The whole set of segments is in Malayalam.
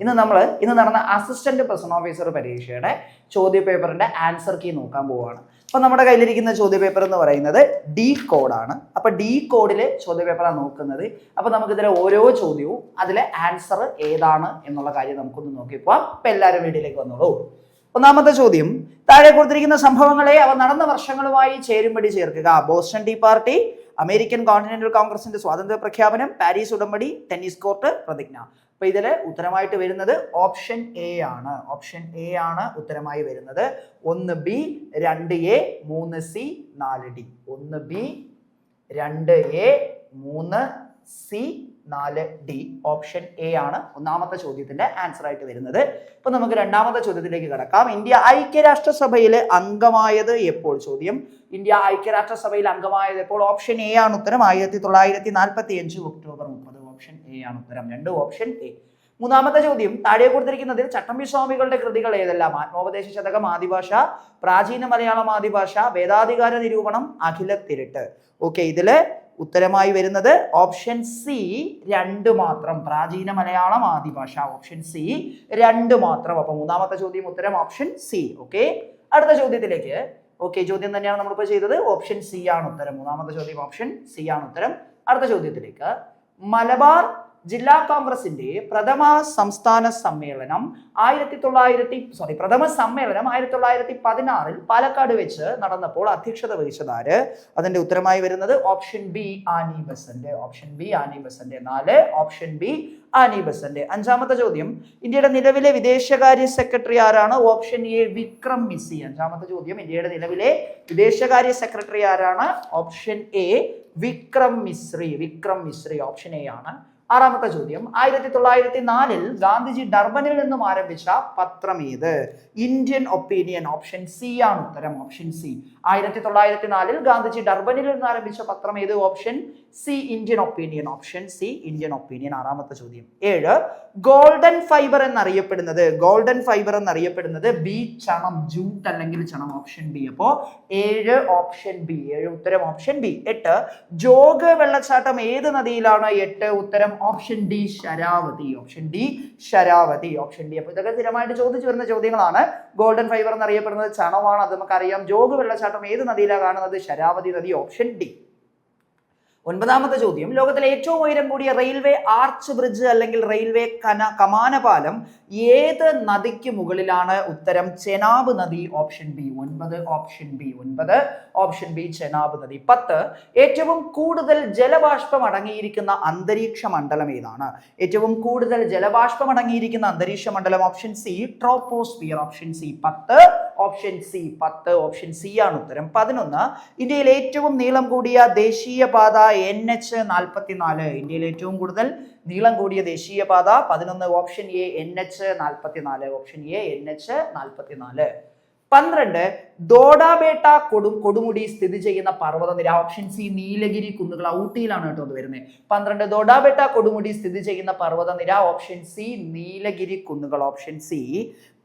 ഇന്ന് നമ്മൾ ഇന്ന് നടന്ന അസിസ്റ്റന്റ് പ്രസന്റ് ഓഫീസർ പരീക്ഷയുടെ ചോദ്യ പേപ്പറിന്റെ ആൻസർ കീ നോക്കാൻ പോവുകയാണ് അപ്പൊ നമ്മുടെ കയ്യിലിരിക്കുന്ന ചോദ്യ പേപ്പർ എന്ന് പറയുന്നത് ഡി കോഡാണ് അപ്പൊ ഡി കോഡിലെ ചോദ്യ പേപ്പറാണ് നോക്കുന്നത്. അപ്പൊ നമുക്കിതിലെ ഓരോ ചോദ്യവും അതിലെ ആൻസർ ഏതാണ് എന്നുള്ള കാര്യം നമുക്കൊന്ന് നോക്കി പോവാം. അപ്പൊ എല്ലാവരും വീട്ടിലേക്ക് വന്നോളൂ. ഒന്നാമത്തെ ചോദ്യം താഴെ കൊടുത്തിരിക്കുന്ന സംഭവങ്ങളെ അവ നടന്ന വർഷങ്ങളുമായി ചേരുമ്പടി ചേർക്കുക. Boston tea party American continental കോൺഗ്രസിന്റെ സ്വാതന്ത്ര്യ പ്രഖ്യാപനം പാരീസ് ഉടമ്പടി ടെന്നീസ് കോർട്ട് പ്രതിജ്ഞ. അപ്പൊ ഇതിൽ ഉത്തരമായിട്ട് വരുന്നത് ഓപ്ഷൻ എ ആണ്. ഓപ്ഷൻ എ ആണ് ഉത്തരമായി വരുന്നത്. ഒന്ന് ബി രണ്ട് എ മൂന്ന് സി നാല് ഡി. ഒന്ന് ബി രണ്ട് എ മൂന്ന് സി നാല് ഡി ഓപ്ഷൻ എ ആണ് ഒന്നാമത്തെ ചോദ്യത്തിന്റെ ആൻസർ ആയിട്ട് വരുന്നത്. ഇപ്പൊ നമുക്ക് രണ്ടാമത്തെ ചോദ്യത്തിലേക്ക് കിടക്കാം. ഇന്ത്യ ഐക്യരാഷ്ട്രസഭയിൽ അംഗമായത് എപ്പോൾ? ചോദ്യം. ഇന്ത്യ ഐക്യരാഷ്ട്രസഭയിൽ അംഗമായത് എപ്പോൾ? ഓപ്ഷൻ എ ആണ് ഉത്തരം. ആയിരത്തി തൊള്ളായിരത്തി നാൽപ്പത്തി അഞ്ച് ഒക്ടോബർ മുപ്പത്. ഓപ്ഷൻ എ ആണ് ഉത്തരം. രണ്ട് ഓപ്ഷൻ എ മൂന്നാമത്തെ ചോദ്യം. താഴെ കൊടുത്തിരിക്കുന്നതിൽ ചട്ടമ്പി സ്വാമികളുടെ കൃതികൾ ഏതെല്ലാം? ആത്മോപദേശ ശതകം ആദിഭാഷ പ്രാചീന മലയാളം ആദിഭാഷ വേദാധികാര നിരൂപണം അഖില തിരുട്ട് ഓക്കെ ഇതിൽ ഉത്തരമായി വരുന്നത് ഓപ്ഷൻ സി രണ്ട് മാത്രം. പ്രാചീന മലയാളം ആദിഭാഷ. ഓപ്ഷൻ സി രണ്ട് മാത്രം. അപ്പൊ മൂന്നാമത്തെ ചോദ്യം ഉത്തരം ഓപ്ഷൻ സി. ഓക്കെ? അടുത്ത ചോദ്യത്തിലേക്ക്. ഓക്കെ ചോദ്യം തന്നെയാണ് നമ്മളിപ്പോൾ ചെയ്തത്. ഓപ്ഷൻ സി ആണ് ഉത്തരം. മൂന്നാമത്തെ ചോദ്യം ഓപ്ഷൻ സി ആണ് ഉത്തരം. അടുത്ത ചോദ്യത്തിലേക്ക്. മലബാർ ജില്ലാ കോൺഗ്രസിന്റെ പ്രഥമ സംസ്ഥാന സമ്മേളനം ആയിരത്തി തൊള്ളായിരത്തി സോറി പ്രഥമ സമ്മേളനം ആയിരത്തി തൊള്ളായിരത്തി പതിനാറിൽ പാലക്കാട് വെച്ച് നടന്നപ്പോൾ അധ്യക്ഷത വഹിച്ചതാര്? അതിന്റെ ഉത്തരമായി വരുന്നത് option B Annie Besant option B Annie Besant നാല് ഓപ്ഷൻ ബി ആനി ബസന്റ്. അഞ്ചാമത്തെ ചോദ്യം ഇന്ത്യയുടെ നിലവിലെ വിദേശകാര്യ സെക്രട്ടറി ആരാണ്? ഓപ്ഷൻ എ വിക്രം മിസി അഞ്ചാമത്തെ ചോദ്യം ഇന്ത്യയുടെ നിലവിലെ വിദേശകാര്യ സെക്രട്ടറി ആരാണ്? Option A Vikram Misri. Vikram Misri option A ആണ്. ആറാമത്തെ ചോദ്യം. ആയിരത്തി തൊള്ളായിരത്തി നാലിൽ ഗാന്ധിജി ഡർബനിൽ നിന്നും ആരംഭിച്ച പത്രം ഏത്? ഇന്ത്യൻ ഒപ്പീനിയൻ ഓപ്ഷൻ സി ആണ് ഉത്തരം. Option C. ആയിരത്തി തൊള്ളായിരത്തി നാലിൽ ഗാന്ധിജി ഡർബനിൽ നിന്ന് ആരംഭിച്ച പത്രം ഏത്? Option C Indian opinion option C Indian opinion ആറാമത്തെ ചോദ്യം. ഏഴ് ഗോൾഡൻ ഫൈബർ എന്നറിയപ്പെടുന്നത് ഗോൾഡൻ ഫൈബർ എന്നറിയപ്പെടുന്നത് ബി ചണം ജൂട്ട് അല്ലെങ്കിൽ ചണം ഓപ്ഷൻ ബി അപ്പോ ഏഴ് ഓപ്ഷൻ ബി ഏഴ് ഉത്തരം ഓപ്ഷൻ ബി എട്ട് ജോഗ് വെള്ളച്ചാട്ടം ഏത് നദിയിലാണ്? എട്ട് ഉത്തരം option D Sharavathi. Option D Sharavathi. Option D അപ്പൊ ഇതൊക്കെ സ്ഥിരമായിട്ട് ചോദിച്ചു വരുന്ന ചോദ്യങ്ങളാണ്. ഗോൾഡൻ ഫൈബർ എന്നറിയപ്പെടുന്നത് ചണമാണ്. അത് നമുക്കറിയാം. ജോഗ് വെള്ളച്ചാട്ടം ഏത് നദിയിലാണ് കാണുന്നത്? ശരാവതി നദി ഓപ്ഷൻ ഡി ഒൻപതാമത്തെ ചോദ്യം. ലോകത്തിലെ ഏറ്റവും ഉയരം കൂടിയ റെയിൽവേ ആർച്ച് ബ്രിഡ്ജ് അല്ലെങ്കിൽ റെയിൽവേ കന കമാനപാലം ഏത് നദിക്ക് മുകളിലാണ്? ഉത്തരം ചെനാബ് നദി ഓപ്ഷൻ ബി ഒൻപത് ഓപ്ഷൻ ബി ഒൻപത് ഓപ്ഷൻ ബി ചെനാബ് നദി പത്ത്. ഏറ്റവും കൂടുതൽ ജലബാഷ്പം അടങ്ങിയിരിക്കുന്ന അന്തരീക്ഷ മണ്ഡലം ഏതാണ്? ഏറ്റവും കൂടുതൽ ജലബാഷ്പം അടങ്ങിയിരിക്കുന്ന അന്തരീക്ഷ മണ്ഡലം option C troposphere option C പത്ത്. ഓപ്ഷൻ സി പത്ത് ഓപ്ഷൻ സി ആണ് ഉത്തരം. പതിനൊന്ന് ഇന്ത്യയിൽ ഏറ്റവും നീളം കൂടിയ ദേശീയപാത എൻ എച്ച് നാൽപ്പത്തിനാല് ഇന്ത്യയിൽ ഏറ്റവും കൂടുതൽ നീളം കൂടിയ ദേശീയപാത പതിനൊന്ന് ഓപ്ഷൻ എ എൻ എച്ച് നാൽപ്പത്തിനാല് ഓപ്ഷൻ എ എൻ എച്ച് നാൽപ്പത്തിനാല് പന്ത്രണ്ട് ദോഡാബേട്ട കൊടും കൊടുമുടി സ്ഥിതി ചെയ്യുന്ന പർവതനിര ഓപ്ഷൻ സി നീലഗിരി കുന്നുകൾ ഊട്ടിയിലാണ് കേട്ടോ അത് വരുന്നത് പന്ത്രണ്ട് ദോഡാബേട്ട കൊടുമുടി സ്ഥിതി ചെയ്യുന്ന പർവതനിര ഓപ്ഷൻ സി നീലഗിരി കുന്നുകൾ ഓപ്ഷൻ സി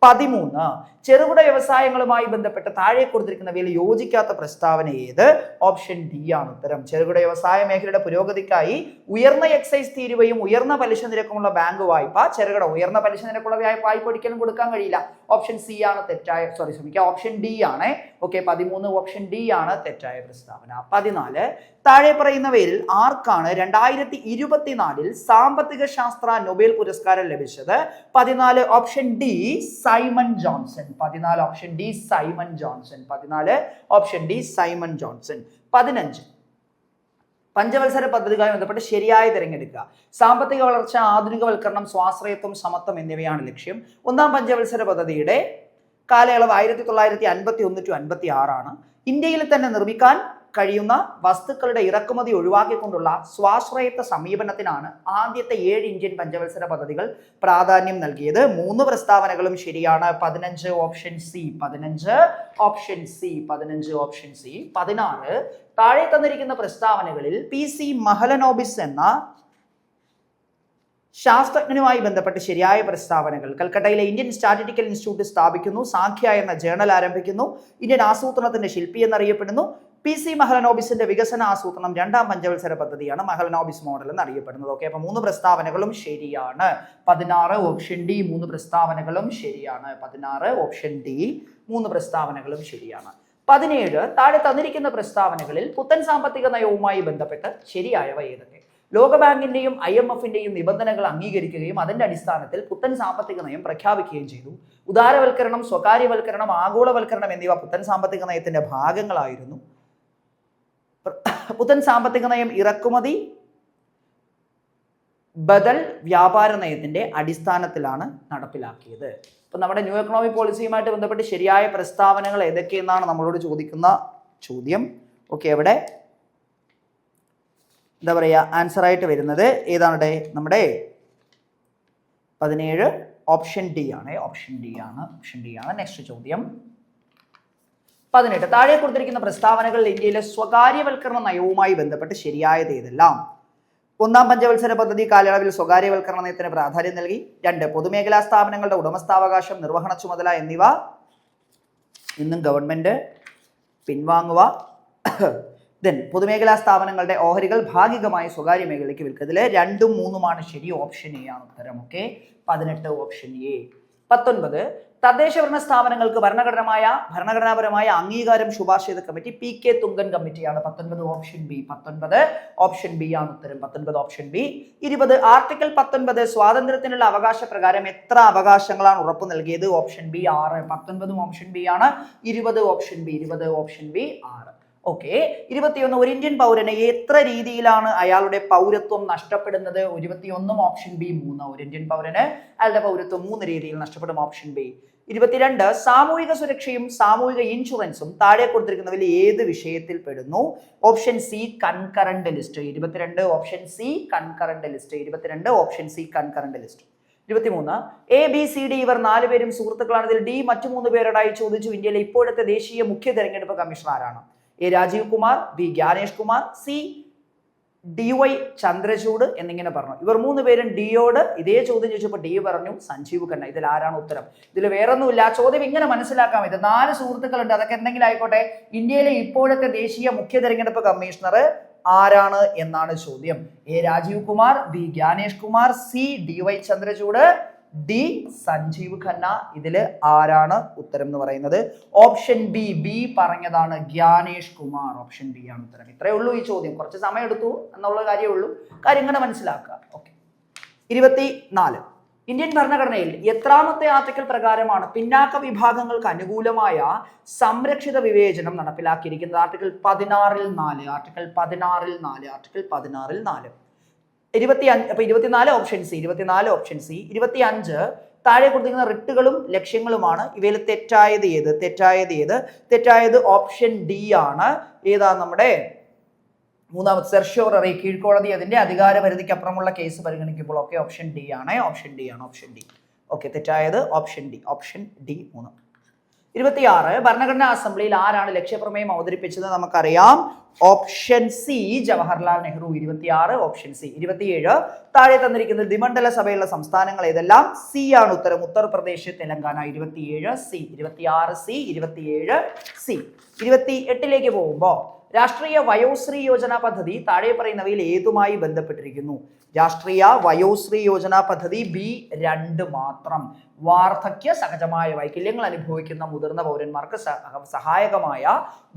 പതിമൂന്ന്. ചെറുകിട വ്യവസായങ്ങളുമായി ബന്ധപ്പെട്ട് താഴെ കൊടുത്തിരിക്കുന്നവയിൽ യോജിക്കാത്ത പ്രസ്താവന ഏത്? ഓപ്ഷൻ ഡി ആണ് ഉത്തരം. ചെറുകിട വ്യവസായ മേഖലയുടെ പുരോഗതിക്കായി ഉയർന്ന എക്സൈസ് തീരുവയും ഉയർന്ന പലിശ നിരക്കുമുള്ള ബാങ്ക് വായ്പ ചെറുകിട ഉയർന്ന പലിശ നിരക്കുള്ള വായ്പ ഒരിക്കലും കൊടുക്കാൻ കഴിയില്ല. ഓപ്ഷൻ സി ആണ് തെറ്റായ സോറി ശ്രമിക്കുക ഓപ്ഷൻ ഡി ആണ് ഓക്കെ പതിമൂന്ന് ഓപ്ഷൻ ഡി ആണ് തെറ്റായ പ്രസ്താവന. പതിനാല് താഴെ പറയുന്നവയിൽ ആർക്കാണ് രണ്ടായിരത്തി ഇരുപത്തിനാലിൽ സാമ്പത്തിക ശാസ്ത്ര നൊബേൽ പുരസ്കാരം ലഭിച്ചത്? പതിനാല് ഓപ്ഷൻ ഡി സൈമൺ ജോൺസൺ. പതിനാല് ഓപ്ഷൻ ഡി സൈമൺ ജോൺസൺ. പതിനാല് ഓപ്ഷൻ ഡി സൈമൺ ജോൺസൺ. പതിനഞ്ച്. പഞ്ചവത്സര പദ്ധതികളുമായി ബന്ധപ്പെട്ട് ശരിയായി തിരഞ്ഞെടുക്കുക. സാമ്പത്തിക വളർച്ച ആധുനികവൽക്കരണം സ്വാശ്രയത്വം സമത്വം എന്നിവയാണ് ലക്ഷ്യം. ഒന്നാം പഞ്ചവത്സര പദ്ധതിയുടെ കാലയളവ് ആയിരത്തി തൊള്ളായിരത്തി അൻപത്തി ഒന്ന് ടു അൻപത്തി ആറാണ് ഇന്ത്യയിൽ തന്നെ നിർമ്മിക്കാൻ കഴിയുന്ന വസ്തുക്കളുടെ ഇറക്കുമതി ഒഴിവാക്കിക്കൊണ്ടുള്ള സ്വാശ്രയത്വ സമീപനത്തിനാണ് ആദ്യത്തെ ഏഴ് ഇന്ത്യൻ പഞ്ചവത്സര പദ്ധതികൾ പ്രാധാന്യം നൽകിയത്. മൂന്ന് പ്രസ്താവനകളും ശരിയാണ്. പതിനഞ്ച് ഓപ്ഷൻ സി പതിനഞ്ച് ഓപ്ഷൻ സി പതിനഞ്ച് ഓപ്ഷൻ സി. പതിനാറ് താഴെ തന്നിരിക്കുന്ന പ്രസ്താവനകളിൽ പി സി മഹലനോബിസ് എന്ന ശാസ്ത്രജ്ഞനുമായി ബന്ധപ്പെട്ട് ശരിയായ പ്രസ്താവനകൾ. കൽക്കട്ടയിലെ ഇന്ത്യൻ സ്റ്റാറ്റിറ്റിക്കൽ ഇൻസ്റ്റിറ്റ്യൂട്ട് സ്ഥാപിക്കുന്നു സാഖ്യ എന്ന ജേണൽ ആരംഭിക്കുന്നു ഇന്ത്യൻ ആസൂത്രണത്തിന്റെ ശില്പി എന്നറിയപ്പെടുന്നു. പി സി മഹലനോബിസിന്റെ വികസന ആസൂത്രണം രണ്ടാം പഞ്ചവത്സര പദ്ധതിയാണ് മഹലനോബിസ് മോഡൽ എന്ന് അറിയപ്പെടുന്നത് ഓക്കെ അപ്പൊ മൂന്ന് പ്രസ്താവനകളും ശരിയാണ്. പതിനാറ് ഓപ്ഷൻ ഡി മൂന്ന് പ്രസ്താവനകളും ശരിയാണ്. പതിനാറ് ഓപ്ഷൻ ഡി മൂന്ന് പ്രസ്താവനകളും ശരിയാണ്. പതിനേഴ് താഴെ തന്നിരിക്കുന്ന പ്രസ്താവനകളിൽ പുത്തൻ സാമ്പത്തിക നയവുമായി ബന്ധപ്പെട്ട് ശരിയായവ ഏതൊക്കെ? ലോകബാങ്കിന്റെയും ഐ എം എഫിന്റെയും നിബന്ധനകൾ അംഗീകരിക്കുകയും അതിന്റെ അടിസ്ഥാനത്തിൽ പുത്തൻ സാമ്പത്തിക നയം പ്രഖ്യാപിക്കുകയും ചെയ്തു. ഉദാരവൽക്കരണം സ്വകാര്യവൽക്കരണം ആഗോളവൽക്കരണം എന്നിവ പുത്തൻ സാമ്പത്തിക നയത്തിന്റെ ഭാഗങ്ങളായിരുന്നു. പുത്തൻ സാമ്പത്തിക നയം ഇറക്കുമതി ബദൽ വ്യാപാര നയത്തിന്റെ അടിസ്ഥാനത്തിലാണ് നടപ്പിലാക്കിയത്. ഇപ്പൊ നമ്മുടെ ന്യൂ എക്കണോമിക് പോളിസിയുമായിട്ട് ബന്ധപ്പെട്ട് ശരിയായ പ്രസ്താവനകൾ ഏതൊക്കെയെന്നാണ് നമ്മളോട് ചോദിക്കുന്ന ചോദ്യം. ഓക്കെ അവിടെ എന്താ പറയുക ആൻസർ ആയിട്ട് വരുന്നത് ഏതാണ് നമ്മുടെ പതിനേഴ് ഓപ്ഷൻ ഡി ആണ്. ഓപ്ഷൻ ഡി ആണ്. ഓപ്ഷൻ ഡി ആണ്. നെക്സ്റ്റ് ചോദ്യം. പതിനെട്ട്. താഴെ കൊടുത്തിരിക്കുന്ന പ്രസ്താവനകൾ ഇന്ത്യയിലെ സ്വകാര്യവൽക്കരണ നയവുമായി ബന്ധപ്പെട്ട് ശരിയായത് ഏതെല്ലാം? ഒന്നാം പഞ്ചവത്സര പദ്ധതി കാലയളവിൽ സ്വകാര്യവൽക്കരണ നയത്തിന് പ്രാധാന്യം നൽകി. രണ്ട് പൊതുമേഖലാ സ്ഥാപനങ്ങളുടെ ഉടമസ്ഥാവകാശം നിർവഹണ ചുമതല എന്നിവ ഇന്നും ഗവൺമെന്റ് പിൻവാങ്ങുക. ദെൻ പൊതുമേഖലാ സ്ഥാപനങ്ങളുടെ ഓഹരികൾ ഭാഗികമായി സ്വകാര്യ മേഖലയ്ക്ക് വിൽക്കുക ഇതിൽ രണ്ടും മൂന്നുമാണ് ശരി ഓപ്ഷൻ എ ആണ് ഉത്തരം ഓക്കെ പതിനെട്ട് ഓപ്ഷൻ എ പത്തൊൻപത് തദ്ദേശ ഭരണ സ്ഥാപനങ്ങൾക്ക് ഭരണഘടനമായ ഭരണഘടനാപരമായ അംഗീകാരം ശുപാർശ ചെയ്ത കമ്മിറ്റി പി കെ തുങ്കൻ കമ്മിറ്റിയാണ് പത്തൊൻപത് ഓപ്ഷൻ ബി പത്തൊൻപത് ഓപ്ഷൻ ബി ആണ് ഉത്തരം പത്തൊൻപത് ഓപ്ഷൻ ബി ഇരുപത് ആർട്ടിക്കിൾ പത്തൊൻപത് സ്വാതന്ത്ര്യത്തിനുള്ള അവകാശ പ്രകാരം എത്ര അവകാശങ്ങളാണ് ഉറപ്പ് നൽകിയത്? ഓപ്ഷൻ ബി ആറ് പത്തൊൻപതും ഓപ്ഷൻ ബി ആണ്. ഇരുപത് ഓപ്ഷൻ ബി ഇരുപത് ഓപ്ഷൻ ബി ആറ്. ഓക്കെ ഇരുപത്തിയൊന്ന് ഒരു ഇന്ത്യൻ പൗരന് എത്ര രീതിയിലാണ് അയാളുടെ പൗരത്വം നഷ്ടപ്പെടുന്നത്? ഇരുപത്തിയൊന്നും ഓപ്ഷൻ ബി മൂന്ന്. ഒരു ഇന്ത്യൻ പൗരന് അയാളുടെ പൗരത്വം മൂന്ന് രീതിയിൽ നഷ്ടപ്പെടും ഓപ്ഷൻ ബി ഇരുപത്തിരണ്ട് സാമൂഹിക സുരക്ഷയും സാമൂഹിക ഇൻഷുറൻസും താഴെ കൊടുത്തിരിക്കുന്നതിൽ ഏത് വിഷയത്തിൽ പെടുന്നു ഓപ്ഷൻ സി കൺകറന്റ് ലിസ്റ്റ് ഇരുപത്തിരണ്ട് ഓപ്ഷൻ സി കൺകറന്റ് ലിസ്റ്റ് ഇരുപത്തിരണ്ട് ഓപ്ഷൻ സി കൺകറന്റ് ലിസ്റ്റ് ഇരുപത്തിമൂന്ന് എ ബി സി ഡി ഇവർ നാല് പേരും സുഹൃത്തുക്കളാണ്. ഇതിൽ ഡി മറ്റു മൂന്ന് പേരോടായി ചോദിച്ചു. ഇന്ത്യയിലെ ഇപ്പോഴത്തെ ദേശീയ മുഖ്യ തെരഞ്ഞെടുപ്പ് കമ്മീഷണർ ആരാണ്? A Rajiv Kumar B Gyanesh Kumar C D Y Chandrachud എന്നിങ്ങനെ പറഞ്ഞു. ഇവർ മൂന്ന് പേരും ഡിയോട് ഇതേ ചോദ്യം ചോദിച്ചപ്പോൾ ഡി പറഞ്ഞു സഞ്ജീവ് ഖന്ന ഇതിൽ ആരാണ് ഉത്തരം? ഇതിൽ വേറൊന്നുമില്ല. ചോദ്യം ഇങ്ങനെ മനസ്സിലാക്കാം. ഇത് നാല് സുഹൃത്തുക്കളുണ്ട്. അതൊക്കെ എന്തെങ്കിലും ആയിക്കോട്ടെ. ഇന്ത്യയിലെ ഇപ്പോഴത്തെ ദേശീയ മുഖ്യ തെരഞ്ഞെടുപ്പ് കമ്മീഷണർ ആരാണ് എന്നാണ് ചോദ്യം. A Rajiv Kumar B Gyanesh Kumar C D Y Chandrachud D Sanjiv Khanna. ഇതിൽ ആരാണ് ഉത്തരം എന്ന് പറയുന്നത്? ഓപ്ഷൻ ബി ബി പറഞ്ഞതാണ് ഗ്യാനേഷ് കുമാർ. ഓപ്ഷൻ ബി ആണ് ഉത്തരം. ഇത്രയേ ഉള്ളൂ ഈ ചോദ്യം. കുറച്ച് സമയം എടുത്തു എന്നുള്ള കാര്യമേ ഉള്ളൂ. കാര്യം ഇങ്ങനെ മനസ്സിലാക്കുക. ഓക്കെ. ഇരുപത്തി നാല് ഇന്ത്യൻ ഭരണഘടനയിൽ എത്രാമത്തെ ആർട്ടിക്കിൾ പ്രകാരമാണ് പിന്നാക്ക വിഭാഗങ്ങൾക്ക് അനുകൂലമായ സംരക്ഷിത വിവേചനം നടപ്പിലാക്കിയിരിക്കുന്നത്? ആർട്ടിക്കിൾ പതിനാറിൽ നാല് ആർട്ടിക്കിൾ പതിനാറിൽ നാല് ആർട്ടിക്കിൾ പതിനാറിൽ നാല്. ഇരുപത്തി അഞ്ച് അപ്പൊ ഇരുപത്തിനാല് ഓപ്ഷൻ സി ഇരുപത്തിനാല് ഓപ്ഷൻ സി ഇരുപത്തി അഞ്ച് താഴെ കൊടുത്തിരിക്കുന്ന റിട്ടുകളും ലക്ഷ്യങ്ങളുമാണ്. ഇവയിൽ തെറ്റായത് ഏത്? തെറ്റായത് ഏത്? തെറ്റായത് ഓപ്ഷൻ ഡി ആണ്. ഏതാ നമ്മുടെ മൂന്നാമത് സെർഷ്യോററി കീഴ്ക്കോടതി അതിന്റെ അധികാര പരിധിക്ക് അപ്പുറമുള്ള കേസ് പരിഗണിക്കുമ്പോൾ ഓക്കെ ഓപ്ഷൻ ഡി ആണ്. ഓപ്ഷൻ ഡി ആണ് ഓപ്ഷൻ ഡി ഓക്കെ തെറ്റായത് ഓപ്ഷൻ ഡി ഓപ്ഷൻ ഡി മൂന്ന്. ഇരുപത്തിയാറ് ഭരണഘടനാ അസംബ്ലിയിൽ ആരാണ് ലക്ഷ്യപ്രമേയം അവതരിപ്പിച്ചത് നമുക്കറിയാം. ഓപ്ഷൻ സി ജവഹർലാൽ നെഹ്റു ഇരുപത്തിയാറ് ഓപ്ഷൻ സി ഇരുപത്തിയേഴ്. താഴെ തന്നിരിക്കുന്ന ദ്വിമണ്ഡല സഭയുള്ള സംസ്ഥാനങ്ങൾ ഏതെല്ലാം? സി ആണ് ഉത്തരം. ഉത്തർപ്രദേശ് തെലങ്കാന ഇരുപത്തിയേഴ്. സി ഇരുപത്തിയാറ്. സി ഇരുപത്തിയേഴ്. സി ഇരുപത്തി എട്ടിലേക്ക് പോകുമ്പോൾ രാഷ്ട്രീയ വയോശ്രീ യോജന പദ്ധതി താഴെ പറയുന്നവയിൽ ഏതുമായി ബന്ധപ്പെട്ടിരിക്കുന്നു? രാഷ്ട്രീയ വയോശ്രീ യോജന പദ്ധതി ബി രണ്ട് മാത്രം. വാർദ്ധക്യ സഹജമായ വൈകല്യങ്ങൾ അനുഭവിക്കുന്ന മുതിർന്ന പൗരന്മാർക്ക് സഹ- സഹായകമായ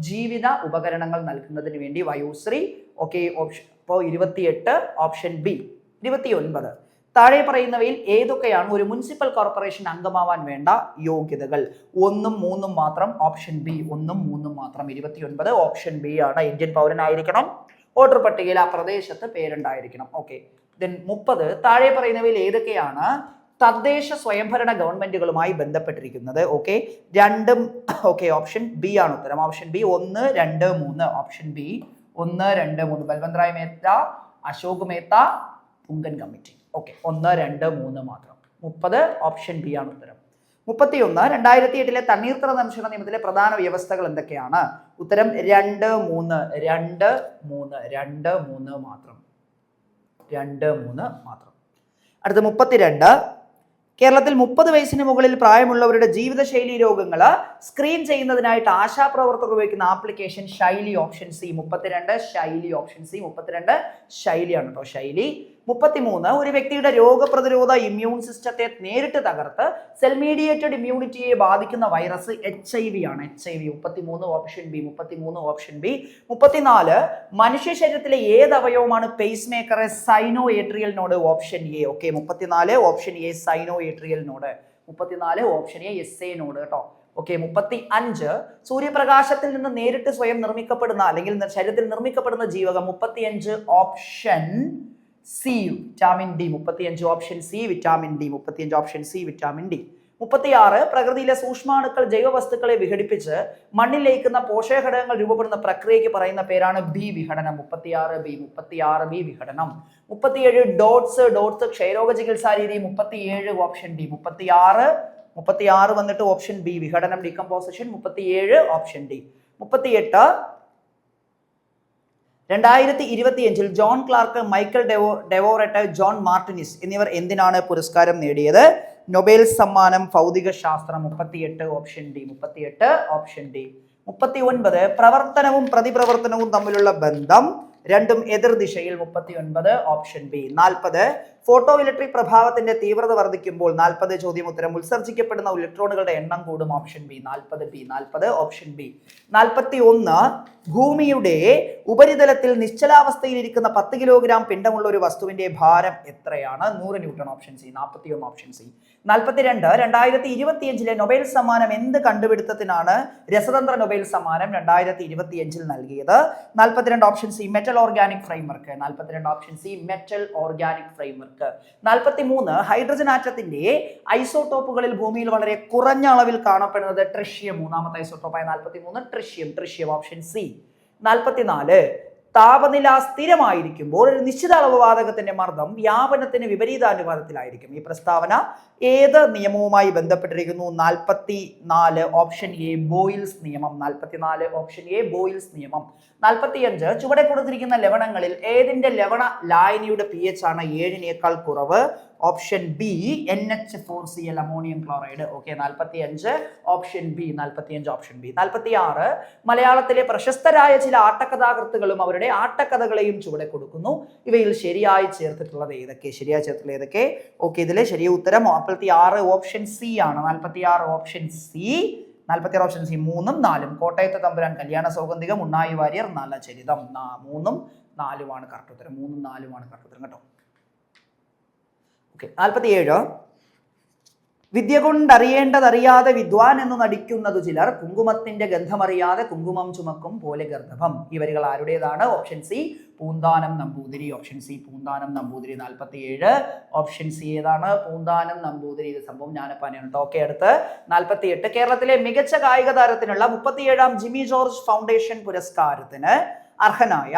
ജീവിത ഉപകരണങ്ങൾ നൽകുന്നതിന് വേണ്ടി വയോശ്രീ ഓക്കെ ഓപ്ഷൻ ഇപ്പോൾ ഇരുപത്തിയെട്ട് ഓപ്ഷൻ ബി ഇരുപത്തി ഒൻപത് താഴെ പറയുന്നവയിൽ ഏതൊക്കെയാണ് ഒരു മുനിസിപ്പൽ കോർപ്പറേഷൻ അംഗമാവാൻ വേണ്ട യോഗ്യതകൾ? ഒന്നും മൂന്നും മാത്രം ഓപ്ഷൻ ബി ഒന്നും മൂന്നും മാത്രം. ഇരുപത്തിയൊൻപത് ഓപ്ഷൻ ബി ആണ്. ഇന്ത്യൻ പൗരനായിരിക്കണം. വോട്ടർ പട്ടികയിൽ ആ പ്രദേശത്ത് പേരുണ്ടായിരിക്കണം. ഓക്കെ ദെൻ മുപ്പത് താഴെ പറയുന്നവയിൽ ഏതൊക്കെയാണ്? തദ്ദേശ സ്വയംഭരണ ഗവൺമെന്റുകളുമായി ബന്ധപ്പെട്ടിരിക്കുന്നത്. ഓക്കെ രണ്ടും ഓക്കെ ഓപ്ഷൻ ബി ആണ് ഉത്തരം. ഓപ്ഷൻ ബി ഒന്ന് രണ്ട് മൂന്ന്. ഓപ്ഷൻ ബി ഒന്ന് രണ്ട് മൂന്ന്. ബൽവന്ത് റായ് മേത്ത അശോക് മേത്ത പുങ്കൻ കമ്മിറ്റി. ഓക്കെ ഒന്ന് രണ്ട് മൂന്ന് മാത്രം. മുപ്പത് ഓപ്ഷൻ ബി ആണ് ഉത്തരം. മുപ്പത്തി ഒന്ന് രണ്ടായിരത്തി എട്ടിലെ തണ്ണീർത്തട സംരക്ഷണ നിയമത്തിലെ പ്രധാന വ്യവസ്ഥകൾ എന്തൊക്കെയാണ്? ഉത്തരം രണ്ട് മൂന്ന് രണ്ട് മൂന്ന് രണ്ട് മൂന്ന് മാത്രം. രണ്ട് മൂന്ന് മാത്രം. അടുത്ത മുപ്പത്തിരണ്ട്. കേരളത്തിൽ മുപ്പത് വയസ്സിന് മുകളിൽ പ്രായമുള്ളവരുടെ ജീവിതശൈലി രോഗങ്ങൾ സ്ക്രീൻ ചെയ്യുന്നതിനായിട്ട് ആശാപ്രവർത്തകർ ഉപയോഗിക്കുന്ന ആപ്ലിക്കേഷൻ ശൈലി ഓപ്ഷൻ സി മുപ്പത്തിരണ്ട് ശൈലി ഓപ്ഷൻ സി മുപ്പത്തിരണ്ട് ശൈലിയാണ് കേട്ടോ ശൈലി. മുപ്പത്തിമൂന്ന്. ഒരു വ്യക്തിയുടെ രോഗപ്രതിരോധ ഇമ്മ്യൂൺ സിസ്റ്റത്തെ നേരിട്ട് തകർത്ത് സെൽ മീഡിയേറ്റഡ് ഇമ്മ്യൂണിറ്റിയെ ബാധിക്കുന്ന വൈറസ് എച്ച് ഐ വി ആണ്. എച്ച് ഐ വി മുപ്പത്തിമൂന്ന് ഓപ്ഷൻ ബി മുപ്പത്തിമൂന്ന് ഓപ്ഷൻ ബി മുപ്പത്തിനാല്. മനുഷ്യ ശരീരത്തിലെ ഏത് അവയവമാണ് pace മേക്കറെ sino atrial node option A okay മുപ്പത്തിനാല് option A sino atrial node മുപ്പത്തിനാല് option A S A node കേട്ടോ ഓക്കെ മുപ്പത്തി അഞ്ച് സൂര്യപ്രകാശത്തിൽ നിന്ന് നേരിട്ട് സ്വയം നിർമ്മിക്കപ്പെടുന്ന അല്ലെങ്കിൽ ശരീരത്തിൽ നിർമ്മിക്കപ്പെടുന്ന ജീവകം മുപ്പത്തിയഞ്ച് ഓപ്ഷൻ സി വിറ്റാമിൻ ഡി മുപ്പത്തിയഞ്ച് ഓപ്ഷൻ സി വിറ്റാമിൻ ഡി മുപ്പത്തിയഞ്ച് ഓപ്ഷൻ സി വിറ്റാമിൻ ഡി മുപ്പത്തിയാറ് പ്രകൃതിയിലെ സൂക്ഷ്മാണുക്കൾ ജൈവവസ്തുക്കളെ വിഘടിപ്പിച്ച് മണ്ണിൽ ലയിക്കുന്ന പോഷകഘടകങ്ങൾ രൂപപ്പെടുന്ന പ്രക്രിയയ്ക്ക് പറയുന്ന പേരാണ് ബി വിഘടനം. മുപ്പത്തിയാറ് ബി മുപ്പത്തിയാറ് ബി വിഘടനം. മുപ്പത്തിയേഴ് ഡോട്ട്സ് ഡോട്ട്സ് ക്ഷയരോഗ ചികിത്സാ രീതി. മുപ്പത്തിയേഴ് ഓപ്ഷൻ ഡി മുപ്പത്തിയാറ് മുപ്പത്തിയാറ് വന്നിട്ട് ഓപ്ഷൻ ബി വിഘടനം ഡീകമ്പോസിഷൻ മുപ്പത്തിയേഴ് ഓപ്ഷൻ ഡി മുപ്പത്തിയെട്ട് രണ്ടായിരത്തി ഇരുപത്തിയഞ്ചിൽ ജോൺ ക്ലാർക്ക് മൈക്കൽ ഡെവോ ഡെവോറട്ട് ജോൺ മാർട്ടിനിസ് എന്നിവർ എന്തിനാണ് പുരസ്കാരം നേടിയത്? നൊബേൽ സമ്മാനം ഭൗതിക ശാസ്ത്രം മുപ്പത്തിയെട്ട് ഓപ്ഷൻ ഡി മുപ്പത്തിയെട്ട് ഓപ്ഷൻ ഡി. മുപ്പത്തി ഒൻപത് പ്രവർത്തനവും പ്രതിപ്രവർത്തനവും തമ്മിലുള്ള ബന്ധം. രണ്ടും എതിർ ദിശയിൽ മുപ്പത്തി ഒൻപത് ഓപ്ഷൻ ബി. നാൽപ്പത് ഫോട്ടോ ഇലക്ട്രിക് പ്രഭാവത്തിന്റെ തീവ്രത വർദ്ധിക്കുമ്പോൾ നാൽപ്പത് ചോദ്യം ഉത്തരം ഉത്സർജിക്കപ്പെടുന്ന ഇലക്ട്രോണുകളുടെ എണ്ണം കൂടും. ഓപ്ഷൻ ബി നാൽപ്പത് ബി നാൽപ്പത്. ഓപ്ഷൻ ബി നാൽപ്പത്തി ഒന്ന് ഭൂമിയുടെ ഉപരിതലത്തിൽ നിശ്ചലാവസ്ഥയിൽ ഇരിക്കുന്ന പത്ത് കിലോഗ്രാം പിണ്ഡമുള്ള ഒരു വസ്തുവിന്റെ ഭാരം എത്രയാണ്? നൂറ് ന്യൂട്ടൺ. ഓപ്ഷൻ സി നാൽപ്പത്തി ഒന്ന് ഓപ്ഷൻ സി നാൽപ്പത്തിരണ്ട്. രണ്ടായിരത്തി ഇരുപത്തിയഞ്ചിലെ നൊബേൽ സമ്മാനം എന്ത് കണ്ടുപിടുത്തത്തിനാണ് രസതന്ത്ര നൊബേൽ സമ്മാനം രണ്ടായിരത്തി ഇരുപത്തിയഞ്ചിൽ നൽകിയത്? നാൽപ്പത്തിരണ്ട്. Option C metal organic framework. നാൽപ്പത്തിരണ്ട്. Option C metal organic framework. നാൽപ്പത്തി മൂന്ന് ഹൈഡ്രജൻ ആറ്റത്തിന്റെ ഐസോടോപ്പുകളിൽ ഭൂമിയിൽ വളരെ കുറഞ്ഞ അളവിൽ കാണപ്പെടുന്നത് ട്രിഷ്യം മൂന്നാമത്തെ ഐസോടോപ്പായ നാൽപ്പത്തി മൂന്ന് ട്രിഷ്യം ട്രിഷ്യം ഓപ്ഷൻ സി നാൽപ്പത്തിനാല് താപനില സ്ഥിരമായിരിക്കുമ്പോൾ ഒരു നിശ്ചിത അളവ് വാതകത്തിന്റെ മർദ്ദം വ്യാപനത്തിന് വിപരീതാനുപാതത്തിലായിരിക്കും. ഈ പ്രസ്താവന ഏത് നിയമവുമായി ബന്ധപ്പെട്ടിരിക്കുന്നു? നാൽപ്പത്തി നാല് ഓപ്ഷൻ എ ബോയിൽസ് നിയമം. നാൽപ്പത്തിനാല് ഓപ്ഷൻ എ ബോയിൽസ് നിയമം. നാൽപ്പത്തിയഞ്ച് ചുവടെ കൊടുത്തിരിക്കുന്ന ലവണങ്ങളിൽ ഏതിന്റെ ലവണ ലായനിയുടെ പി എച്ച് ആണ് ഏഴിനേക്കാൾ കുറവ്? Option B N H four C L ammonium chloride okay നാൽപ്പത്തി അഞ്ച് ഓപ്ഷൻ ബി നാൽപ്പത്തി അഞ്ച് ഓപ്ഷൻ ബി നാൽപ്പത്തി ആറ് മലയാളത്തിലെ പ്രശസ്തരായ ചില ആട്ടക്കഥാകൃത്തുകളും അവരുടെ ആട്ടക്കഥകളെയും ചുവടെ കൊടുക്കുന്നു. ഇവയിൽ ശരിയായി ചേർത്തിട്ടുള്ളത് ഏതൊക്കെ? ശരിയായി ചേർത്തിട്ടുള്ളത് ഏതൊക്കെ? ഓക്കെ ഇതിലെ ശരിയ ഉത്തരം നാൽപ്പത്തി ആറ് ഓപ്ഷൻ സി ആണ്. നാൽപ്പത്തി ആറ് ഓപ്ഷൻ സി നാൽപ്പത്തി ആറ് ഓപ്ഷൻ സി മൂന്നും നാലും. കോട്ടയത്തെ തമ്പുരാൻ കല്യാണ സൗഗന്ധികം ഉണ്ണായി വാര്യർ നല്ല ചരിതം മൂന്നും നാലുമാണ് കറക്റ്റ് ഉത്തരം. മൂന്നും നാലുമാണ് കറക്റ്റ് ഉത്തരം. കേട്ടോ. ഓക്കെ നാൽപ്പത്തി ഏഴോ വിദ്യ കൊണ്ടറിയേണ്ടതറിയാതെ വിദ്വാൻ എന്ന് നടിക്കുന്നത് ചിലർ കുങ്കുമത്തിന്റെ ഗന്ധമറിയാതെ കുങ്കുമം ചുമക്കും പോലെ ഗർഭം. ഈ വരികൾ ആരുടേതാണ്? Option C Poonthanam Namboothiri. Option C Poonthanam Namboothiri. നാൽപ്പത്തി ഏഴ് ഓപ്ഷൻ സി ഏതാണ്? പൂന്താനം നമ്പൂതിരി. ഇത് സംഭവം ഞാനപ്പാനാണ് ടോക്കെ അടുത്ത്. നാൽപ്പത്തി എട്ട് കേരളത്തിലെ മികച്ച കായിക താരത്തിനുള്ള മുപ്പത്തിയേഴാം ജിമ്മി ജോർജ് ഫൗണ്ടേഷൻ പുരസ്കാരത്തിന് അർഹനായ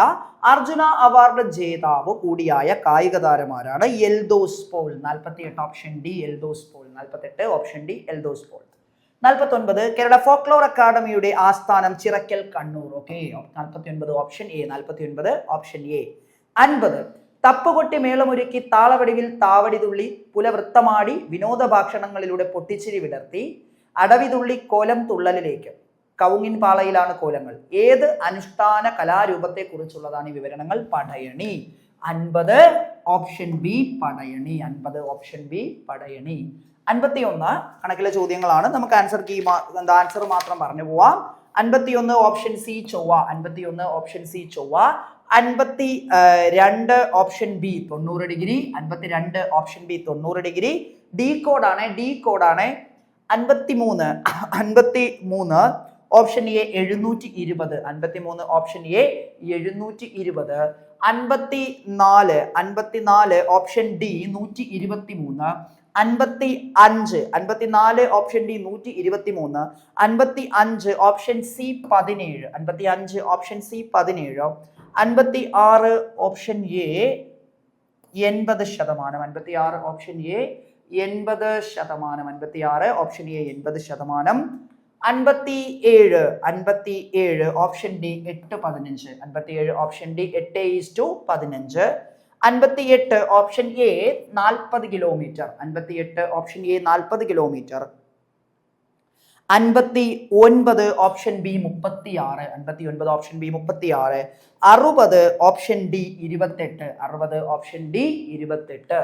അർജുന അവാർഡ് ജേതാവ് കൂടിയായ കായിക താരമാരാണ് എൽദോസ് പോൾ. നാൽപ്പത്തി എട്ട് ഓപ്ഷൻ ഡി എൽദോസ് പോൾ. നാൽപ്പത്തെട്ട് ഓപ്ഷൻ ഡി എൽദോസ് പോൾ. നാൽപ്പത്തൊൻപത് കേരള ഫോക്ലോർ അക്കാദമിയുടെ ആസ്ഥാനം ചിറക്കൽ കണ്ണൂർ. ഓക്കെ. നാൽപ്പത്തി ഒൻപത് ഓപ്ഷൻ എ നാൽപ്പത്തി ഒൻപത് ഓപ്ഷൻ എ. അൻപത്. തപ്പുകൊട്ടി മേളമൊരുക്കി താളവടിവിൽ താവടി തുള്ളി പുലവൃത്തമാടി വിനോദ ഭാഷണങ്ങളിലൂടെ പൊട്ടിച്ചിരി വിടർത്തി അടവിതുള്ളി കോലം തുള്ളലിലേക്ക്. കൗങ്ങിൻ പാളയിലാണ് കോലങ്ങൾ. ഏത് അനുഷ്ഠാന കലാരൂപത്തെ കുറിച്ചുള്ളതാണ് ഈ വിവരണങ്ങൾ. പടയണി അൻപത് ഓപ്ഷൻ ബി പടയണി അൻപത് ഓപ്ഷൻ ബി പടയണി അൻപത്തി ഒന്ന് കണക്കിലെ ചോദ്യങ്ങളാണ്. നമുക്ക് ആൻസർ കീ എന്താ ആൻസർ മാത്രം പറഞ്ഞു പോവാം. അൻപത്തി ഒന്ന് ഓപ്ഷൻ സി ചൊവ്വ. അൻപത്തി ഒന്ന് ഓപ്ഷൻ സി ചൊവ്വ. അൻപത്തി രണ്ട് ഓപ്ഷൻ ബി തൊണ്ണൂറ് ഡിഗ്രി. അൻപത്തി രണ്ട് ഓപ്ഷൻ ബി തൊണ്ണൂറ് ഡിഗ്രി. ഡി കോഡാണ് ഡി കോഡാണ്. അൻപത്തി മൂന്ന് അൻപത്തി മൂന്ന് ഓപ്ഷൻ എ എഴുന്നൂറ്റി ഇരുപത് അൻപത്തി മൂന്ന് ഓപ്ഷൻ എ എഴുന്നൂറ്റി ഇരുപത് അൻപത്തി നാല് അൻപത്തി നാല് ഓപ്ഷൻ ഡി നൂറ്റി ഇരുപത്തി മൂന്ന് അൻപത്തി അഞ്ച് അൻപത്തിനാല്. ഓപ്ഷൻ ഡി നൂറ്റി ഇരുപത്തി മൂന്ന് അൻപത്തി അഞ്ച് ഓപ്ഷൻ സി പതിനേഴ്. അൻപത്തി അഞ്ച് ഓപ്ഷൻ സി പതിനേഴ്. അൻപത്തി ആറ് ഓപ്ഷൻ എ എൺപത് ശതമാനം. അൻപത്തി ആറ് ഓപ്ഷൻ എ എൺപത് ശതമാനം. അൻപത്തി ആറ് ഓപ്ഷൻ എ എൺപത് ശതമാനം. അൻപത്തി ഏഴ് അൻപത്തി ഏഴ് ഓപ്ഷൻ ഡി എട്ട് പതിനഞ്ച്. അൻപത്തി ഏഴ് ഓപ്ഷൻ ഡി എട്ട് ഈസ് ടു പതിനഞ്ച്. അൻപത്തി എട്ട് ഓപ്ഷൻ എ നാൽപ്പത് കിലോമീറ്റർ അൻപത്തി എട്ട് ഓപ്ഷൻ എ നാൽപ്പത് കിലോമീറ്റർ അൻപത്തി ഒൻപത് ഓപ്ഷൻ ബി മുപ്പത്തി ആറ് അൻപത്തി ഒൻപത് ഓപ്ഷൻ ബി മുപ്പത്തി ആറ് അറുപത് ഓപ്ഷൻ ഡി ഇരുപത്തെട്ട്. അറുപത് ഓപ്ഷൻ ഡി ഇരുപത്തെട്ട്.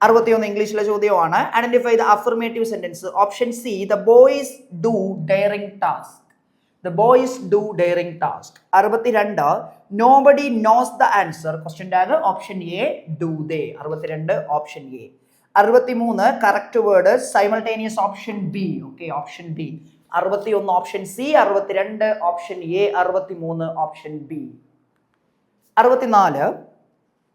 അറുപത്തിയൊന്ന് ഇംഗ്ലീഷിലെ ചോദ്യമാണ്. Identify the affirmative sentence option C the boys do daring task the boys do daring task അറുപത്തിരണ്ട് nobody knows the answer question tag option A do they അറുപത്തിരണ്ട് ഓപ്ഷൻ എ അറുപത്തിമൂന്ന് correct word simultaneous option B okay option B അറുപത്തി ഒന്ന് ഓപ്ഷൻ സി അറുപത്തിരണ്ട് ഓപ്ഷൻ എ അറുപത്തിമൂന്ന് ഓപ്ഷൻ ബി അറുപത്തിനാല്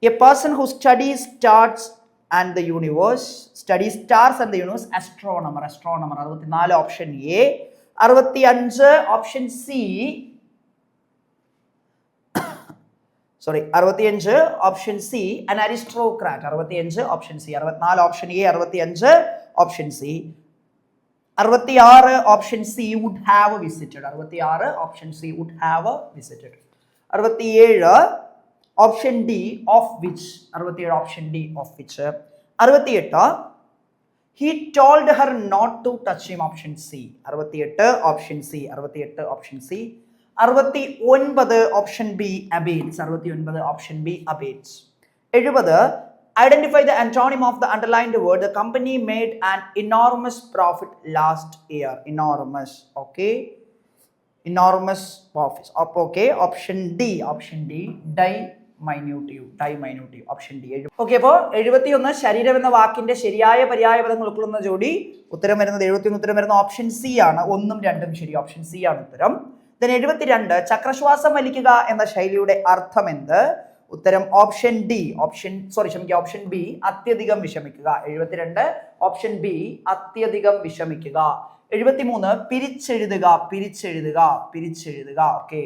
A person who studies starts and the universe study stars and the universe astronomer astronomer അറുപത്തിനാല് ഓപ്ഷൻ എ അറുപത്തി അഞ്ച് ഓപ്ഷൻ സി സോറി അറുപത്തിയഞ്ച് ഓപ്ഷൻ സി അൻ അരിസ്ട്രോക്രാറ്റ് അറുപത്തിയഞ്ച് ഓപ്ഷൻ സി അറുപത്തിനാല് ഓപ്ഷൻ എ അറുപത്തിയഞ്ച് ഓപ്ഷൻ സി അറുപത്തിയാറ് option C would have visited അറുപത്തിയാറ് option C would have visited അറുപത്തിയേഴ് ഓപ്ഷൻ ഡി ഓഫ് വിച്ച് അറുപത്തിയേഴ് ഓപ്ഷൻ ഡി ഓഫ് വിച്ച് അറുപത്തിയെട്ട്. He told her not to touch him option C അറുപത്തിയെട്ട് ഓപ്ഷൻ സി അറുപത്തിയെട്ട് ഓപ്ഷൻ സി അറുപത്തി ഒൻപത് ഓപ്ഷൻ ബി അബേറ്റ്സ് അറുപത്തി ഒൻപത് ഓപ്ഷൻ ബി അബേറ്റ്സ് എഴുപത്. Identify the antonym of the underlined word the company made an enormous profit last year enormous okay enormous profit അപ്പോൾ okay option D option D diminutive diminutive option D okay അപ്പോൾ എഴുപത്തിയൊന്ന് ശരീരം എന്ന വാക്കിന്റെ ശരിയായ പര്യായ പദങ്ങൾ ഉൾക്കൊള്ളുന്ന ജോഡി ഉത്തരം വരുന്നത് എഴുപത്തിയൊന്ന് ഉത്തരം വരുന്ന ഓപ്ഷൻ സി ആണ്. ഒന്നും രണ്ടും ശരി ഓപ്ഷൻ സി ആണ് ഉത്തരം. ദെൻ എഴുപത്തിരണ്ട് ചക്രശ്വാസം വലിക്കുക എന്ന ശൈലിയുടെ അർത്ഥം എന്ത്? ഉത്തരം ഓപ്ഷൻ ഡി ഓപ്ഷൻ സോറി ക്ഷമിക്കുക ഓപ്ഷൻ ബി അത്യധികം വിഷമിക്കുക. എഴുപത്തിരണ്ട് ഓപ്ഷൻ ബി അത്യധികം വിഷമിക്കുക. എഴുപത്തിമൂന്ന് പിരിച്ചെഴുതുക പിരിച്ചെഴുതുക പിരിച്ചെഴുതുക. ഓക്കെ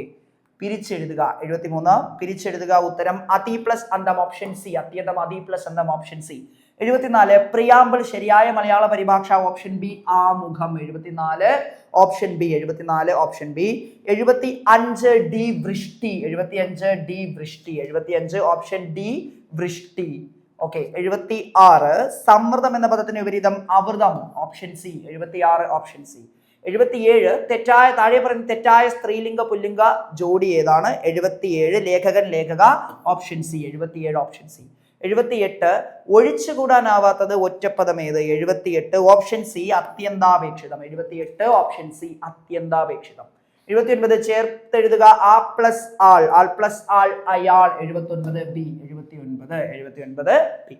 പിരിച്ചെഴുതുക. എഴുപത്തിമൂന്ന് പിരിച്ചെഴുതുക ഉത്തരം അതി പ്ലസ് അന്തം ഓപ്ഷൻ സി. അത്യന്തം അതി പ്ലസ് അന്തം ഓപ്ഷൻ സി. എഴുപത്തിനാല് പ്രിയാമ്പിൾ ശരിയായ മലയാള പരിഭാഷ ഓപ്ഷൻ ബി ആമുഖം എഴുപത്തിനാല് ഓപ്ഷൻ ബി. എഴുപത്തിനാല് ഓപ്ഷൻ ബി. എഴുപത്തി അഞ്ച് ഡി വൃഷ്ടി. എഴുപത്തി അഞ്ച് ഡി വൃഷ്ടി. എഴുപത്തി അഞ്ച് ഓപ്ഷൻ ഡി വൃഷ്ടി. ഓക്കെ എഴുപത്തി ആറ് സമ്മർദ്ദം എന്ന പദത്തിന് വിപരീതം അവൃതം ഓപ്ഷൻ സി. എഴുപത്തി ആറ് ഓപ്ഷൻ സി. എഴുപത്തിയേഴ് തെറ്റായ താഴെ പറയുന്ന തെറ്റായ സ്ത്രീലിംഗ പുല്ലിംഗ ജോഡി ഏതാണ്? എഴുപത്തിയേഴ് ലേഖകൻ ലേഖക ഓപ്ഷൻ സി എഴുപത്തിയേഴ് ഓപ്ഷൻ സി എഴുപത്തിയെട്ട് ഒഴിച്ചുകൂടാനാവാത്തത് ഒറ്റപ്പദം ഏത്? എഴുപത്തിയെട്ട് ഓപ്ഷൻ സി അത്യന്താപേക്ഷിതം. എഴുപത്തിയെട്ട് ഓപ്ഷൻ സി അത്യന്താപേക്ഷിതം. എഴുപത്തിയൊൻപത് ചേർത്തെഴുതുക ആ പ്ലസ് ആൾ. ആൾ പ്ലസ് ആൾ അയാൾ. എഴുപത്തി ഒൻപത് ബി എഴുപത്തി ഒൻപത് എഴുപത്തി ഒൻപത് ബി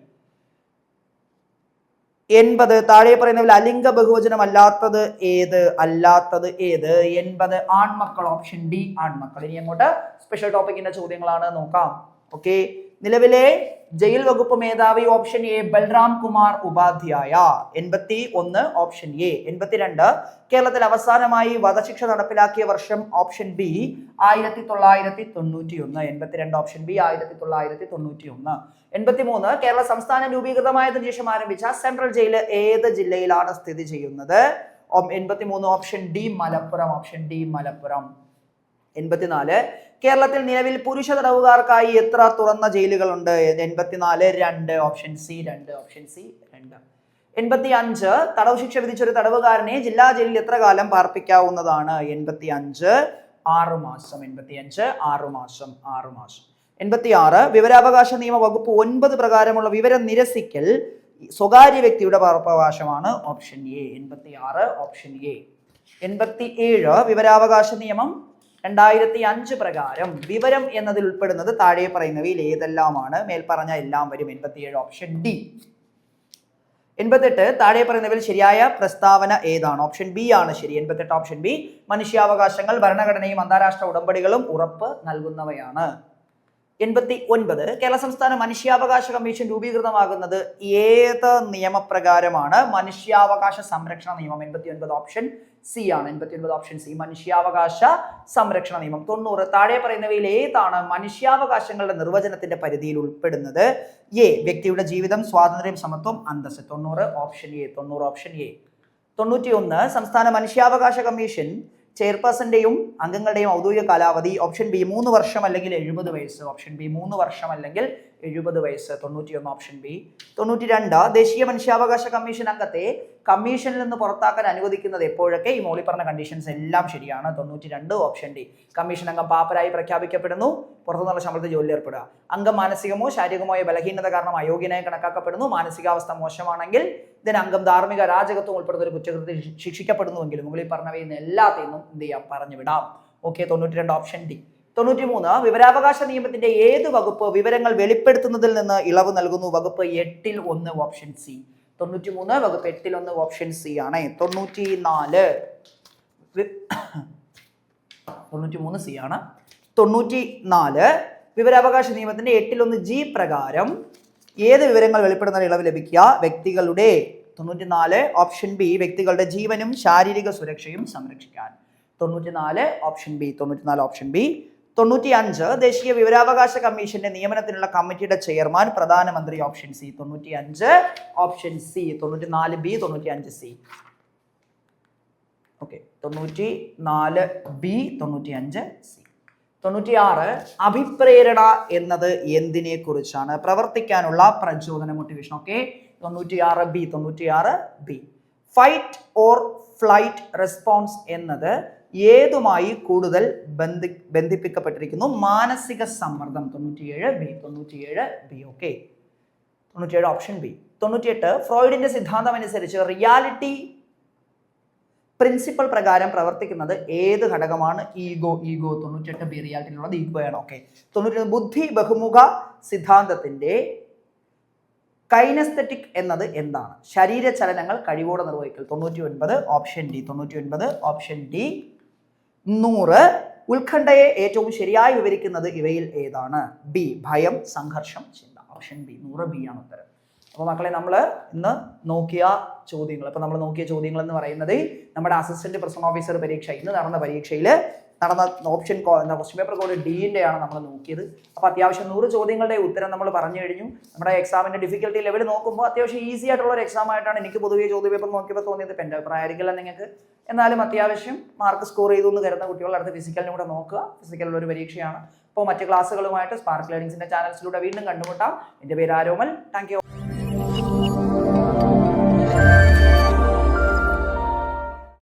എൺപത്. താഴെ പറയുന്നതിൽ അലിംഗ ബഹുവചനം അല്ലാത്തത് ഏത്? അല്ലാത്തത് ഏത്? എൺപത്. ആൺമക്കൾ ഓപ്ഷൻ ഡി ആൺമക്കൾ. ഇനി അങ്ങോട്ട് സ്പെഷ്യൽ ടോപ്പിക്കിന്റെ ചോദ്യങ്ങളാണ് നോക്കാം. ഓക്കെ നിലവിലെ ജയിൽ വകുപ്പ് മേധാവി ഓപ്ഷൻ എ ബൽറാം കുമാർ ഉപാധ്യായ എൺപത്തി ഒന്ന് ഓപ്ഷൻ എ എൺപത്തിരണ്ട്. കേരളത്തിൽ അവസാനമായി വധശിക്ഷ നടപ്പിലാക്കിയ വർഷം ഓപ്ഷൻ ബി ആയിരത്തി തൊള്ളായിരത്തി തൊണ്ണൂറ്റി ഒന്ന് എൺപത്തിരണ്ട് ഓപ്ഷൻ ബി ആയിരത്തി തൊള്ളായിരത്തി തൊണ്ണൂറ്റി ഒന്ന് എൺപത്തിമൂന്ന് കേരള സംസ്ഥാനം രൂപീകൃതമായതിനു ശേഷം ആരംഭിച്ച സെൻട്രൽ ജയിൽ ഏത് ജില്ലയിലാണ് സ്ഥിതി ചെയ്യുന്നത്? എൺപത്തിമൂന്ന് option D Malappuram option D Malappuram. എൺപത്തിനാല്. കേരളത്തിൽ നിലവിൽ പുരുഷ തടവുകാർക്കായി എത്ര തുറന്ന ജയിലുകളുണ്ട്? എൺപത്തിനാല് രണ്ട് ഓപ്ഷൻ സി രണ്ട് ഓപ്ഷൻ സി രണ്ട്. എൺപത്തി അഞ്ച് തടവ് ശിക്ഷ വിധിച്ച ഒരു തടവുകാരനെ ജില്ലാ ജയിലിൽ എത്ര കാലം പാർപ്പിക്കാവുന്നതാണ്? എൺപത്തി അഞ്ച് ആറു മാസം. എൺപത്തി അഞ്ച് ആറു മാസം ആറു മാസം. എൺപത്തി ആറ് വിവരാവകാശ നിയമ വകുപ്പ് ഒൻപത് പ്രകാരമുള്ള വിവരം നിരസിക്കൽ സ്വകാര്യ വ്യക്തിയുടെ പകർപ്പവകാശമാണ് ഓപ്ഷൻ എ. എൺപത്തി ആറ് ഓപ്ഷൻ എ. എൺപത്തി ഏഴ് വിവരാവകാശ നിയമം രണ്ടായിരത്തി അഞ്ച് പ്രകാരം വിവരം എന്നതിൽ ഉൾപ്പെടുന്നത് താഴെ പറയുന്നവയിൽ ഏതെല്ലാമാണ്? മേൽപ്പറഞ്ഞ എല്ലാം വരും. എൺപത്തിയേഴ് ഓപ്ഷൻ ഡി എൺപത്തെട്ട് താഴെ പറയുന്നവയിൽ ശരിയായ പ്രസ്താവന ഏതാണ്? ഓപ്ഷൻ ബി ആണ് ശരി. എൺപത്തെട്ട് ഓപ്ഷൻ ബി മനുഷ്യാവകാശങ്ങൾ ഭരണഘടനയും അന്താരാഷ്ട്ര ഉടമ്പടികളും ഉറപ്പ് നൽകുന്നവയാണ്. എൺപത്തി ഒൻപത് കേരള സംസ്ഥാന മനുഷ്യാവകാശ കമ്മീഷൻ രൂപീകൃതമാകുന്നത് ഏത് നിയമപ്രകാരമാണ്? മനുഷ്യാവകാശ സംരക്ഷണ നിയമം. എൺപത്തി ഒൻപത് ഓപ്ഷൻ സി ആണ്. എൺപത്തി ഒൻപത് ഓപ്ഷൻ സി മനുഷ്യാവകാശ സംരക്ഷണ നിയമം. തൊണ്ണൂറ്. താഴെ പറയുന്നവയിൽ ഏതാണ് മനുഷ്യാവകാശങ്ങളുടെ നിർവചനത്തിന്റെ പരിധിയിൽ ഉൾപ്പെടുന്നത്? എ വ്യക്തിയുടെ ജീവിതം സ്വാതന്ത്ര്യം സമത്വം അന്തസ് തൊണ്ണൂറ്. ഓപ്ഷൻ എ തൊണ്ണൂറ്. ഓപ്ഷൻ എ തൊണ്ണൂറ്റി ഒന്ന് സംസ്ഥാന മനുഷ്യാവകാശ കമ്മീഷൻ ചെയർപേഴ്സന്റെയും അംഗങ്ങളുടെയും ഔദ്യോഗിക കാലാവധി. ഓപ്ഷൻ ബി മൂന്ന് വർഷം അല്ലെങ്കിൽ എഴുപത് വയസ്സ്. ഓപ്ഷൻ ബി മൂന്ന് വർഷം അല്ലെങ്കിൽ എഴുപത് വയസ്സ് തൊണ്ണൂറ്റിയൊന്ന് ഓപ്ഷൻ ബി തൊണ്ണൂറ്റി രണ്ട് ദേശീയ മനുഷ്യാവകാശ കമ്മീഷൻ അംഗത്തെ കമ്മീഷനിൽ നിന്ന് പുറത്താക്കാൻ അനുവദിക്കുന്നത് എപ്പോഴൊക്കെ? ഈ മോളി പറഞ്ഞ കണ്ടീഷൻസ് എല്ലാം ശരിയാണ്. തൊണ്ണൂറ്റി രണ്ട് ഓപ്ഷൻ ഡി കമ്മീഷൻ അംഗം പാപ്പരായി പ്രഖ്യാപിക്കപ്പെടുന്നു. പുറത്തുനിന്നുള്ള ശമ്പളത്തിൽ ജോലി ഏർപ്പെടുക. അംഗം മാനസികമോ ശാരീരികമോ ബലഹീനത കാരണം അയോഗ്യനായി കണക്കാക്കപ്പെടുന്നു. മാനസികാവസ്ഥ മോശമാണെങ്കിൽ ഇതിന് അംഗം ധാർമ്മിക രാജകത്വം ഉൾപ്പെടുന്ന ഒരു കുറ്റകൃത്യം ശിക്ഷിക്കപ്പെടുന്നുവെങ്കിലും മുകളിൽ പറഞ്ഞവയിൽ നിന്ന് എല്ലാത്തിൽ നിന്നും എന്ത് ചെയ്യാം? പറഞ്ഞു വിടാം ഓക്കെ തൊണ്ണൂറ്റി രണ്ട് ഓപ്ഷൻ ഡി തൊണ്ണൂറ്റി മൂന്ന് വിവരാവകാശ നിയമത്തിന്റെ ഏത് വകുപ്പ് വിവരങ്ങൾ വെളിപ്പെടുത്തുന്നതിൽ നിന്ന് ഇളവ് നൽകുന്നു? വകുപ്പ് എട്ടിൽ ഒന്ന് ഓപ്ഷൻ സി തൊണ്ണൂറ്റി മൂന്ന് വകുപ്പ് എട്ടിൽ ഒന്ന് ഓപ്ഷൻ സി ആണ്. തൊണ്ണൂറ്റി നാല് തൊണ്ണൂറ്റി മൂന്ന് സി ആണ്. തൊണ്ണൂറ്റി നാല് വിവരാവകാശ നിയമത്തിന്റെ എട്ടിലൊന്ന് ജി പ്രകാരം ഏത് വിവരങ്ങൾ വെളിപ്പെടുന്ന ഇളവ് ലഭിക്കുക? വ്യക്തികളുടെ തൊണ്ണൂറ്റിനാല് ഓപ്ഷൻ ബി വ്യക്തികളുടെ ജീവനും ശാരീരിക സുരക്ഷയും സംരക്ഷിക്കാൻ. തൊണ്ണൂറ്റിനാല് ഓപ്ഷൻ ബി തൊണ്ണൂറ്റിനാല് ഓപ്ഷൻ ബി തൊണ്ണൂറ്റി അഞ്ച് ദേശീയ വിവരാവകാശ കമ്മീഷന്റെ നിയമനത്തിനുള്ള കമ്മിറ്റിയുടെ ചെയർമാൻ പ്രധാനമന്ത്രി ഓപ്ഷൻ സി. തൊണ്ണൂറ്റി അഞ്ച് ഓപ്ഷൻ സി. തൊണ്ണൂറ്റിനാല് ബി തൊണ്ണൂറ്റി അഞ്ച് സി. ഓക്കെ തൊണ്ണൂറ്റി നാല് ബി തൊണ്ണൂറ്റി അഞ്ച് സി. തൊണ്ണൂറ്റിയാറ് അഭിപ്രേരണ എന്നത് എന്തിനെ കുറിച്ചാണ് പ്രവർത്തിക്കാനുള്ള പ്രചോദന മോട്ടിവേഷൻ ഓക്കെ തൊണ്ണൂറ്റിയാറ് ബി തൊണ്ണൂറ്റിയാറ് B. Fight or flight response എന്നത് ഏതുമായി കൂടുതൽ ബന്ധി ബന്ധിപ്പിക്കപ്പെട്ടിരിക്കുന്നു? മാനസിക സമ്മർദ്ദം തൊണ്ണൂറ്റിയേഴ് ബി തൊണ്ണൂറ്റിയേഴ് ബി ഓക്കെ തൊണ്ണൂറ്റിയേഴ് ഓപ്ഷൻ ബി തൊണ്ണൂറ്റിയെട്ട് ഫ്രോയിഡിന്റെ സിദ്ധാന്തം അനുസരിച്ച് റിയാലിറ്റി പ്രിൻസിപ്പൽ പ്രകാരം പ്രവർത്തിക്കുന്നത് ഏത് ഘടകമാണ്? ഈഗോ ഈഗോ തൊണ്ണൂറ്റെട്ട് ബി റിയാലിറ്റിയിലുള്ളത് ഈഗോയാണ് ഓക്കെ തൊണ്ണൂറ്റി ബുദ്ധി ബഹുമുഖ സിദ്ധാന്തത്തിന്റെ കൈനസ്തറ്റിക് എന്നത് എന്താണ്? ശരീര ചലനങ്ങൾ കഴിവോടെ നിർവഹിക്കൽ. തൊണ്ണൂറ്റി ഒൻപത് ഓപ്ഷൻ ഡി തൊണ്ണൂറ്റി ഒൻപത് ഓപ്ഷൻ ഡി നൂറ്. ഉത്കണ്ഠയെ ഏറ്റവും ശരിയായി വിവരിക്കുന്നത് ഇവയിൽ ഏതാണ്? ബി ഭയം സംഘർഷം ചിന്ത. ഓപ്ഷൻ ബി നൂറ് ബി ആണ് ഉത്തരം. അപ്പോൾ മക്കളെ നമ്മൾ ഇന്ന് നോക്കിയ ചോദ്യങ്ങൾ ഇപ്പൊ നമ്മൾ നോക്കിയ ചോദ്യങ്ങൾ എന്ന് പറയുന്നത് നമ്മുടെ അസിസ്റ്റന്റ് പ്രസന്റ് ഓഫീസർ പരീക്ഷ ഇന്ന് നടന്ന പരീക്ഷയിൽ നടന്ന ഓപ്ഷൻ ക്വസ്റ്റ്യൻ പേപ്പർ കോഡ് ഡിന്റെ ആണ് നമ്മൾ നോക്കിയത്. അപ്പോൾ അത്യാവശ്യം നൂറ് ചോദ്യങ്ങളുടെ ഉത്തരം നമ്മൾ പറഞ്ഞു കഴിഞ്ഞു. നമ്മുടെ എക്സാമിന്റെ ഡിഫിക്കൽട്ടി ലെവൽ നോക്കുമ്പോൾ അത്യാവശ്യം ഈസി ആയിട്ടുള്ള ഒരു എക്സാം ആയിട്ടാണ് എനിക്ക് പൊതുവേ ചോദ്യ പേപ്പർ നോക്കിയപ്പോൾ തോന്നിയത്. എന്റെ അഭിപ്രായമായിരിക്കില്ല നിങ്ങൾക്ക്. എന്നാലും അത്യാവശ്യം മാർക്ക് സ്കോർ ചെയ്തു എന്ന് കരുതുന്ന കുട്ടികൾ അടുത്ത ഫിസിക്കലിനും കൂടെ നോക്കുക. ഫിസിക്കലുള്ള ഒരു പരീക്ഷയാണ്. അപ്പോൾ മറ്റ് ക്ലാസ്സുകളുമായിട്ട് സ്പാർക്ക് ലേണിംഗ്സിന്റെ ചാനൽസിലൂടെ വീണ്ടും കണ്ടുമുട്ടാം. എന്റെ പേര് ആരോമൽ. Thank you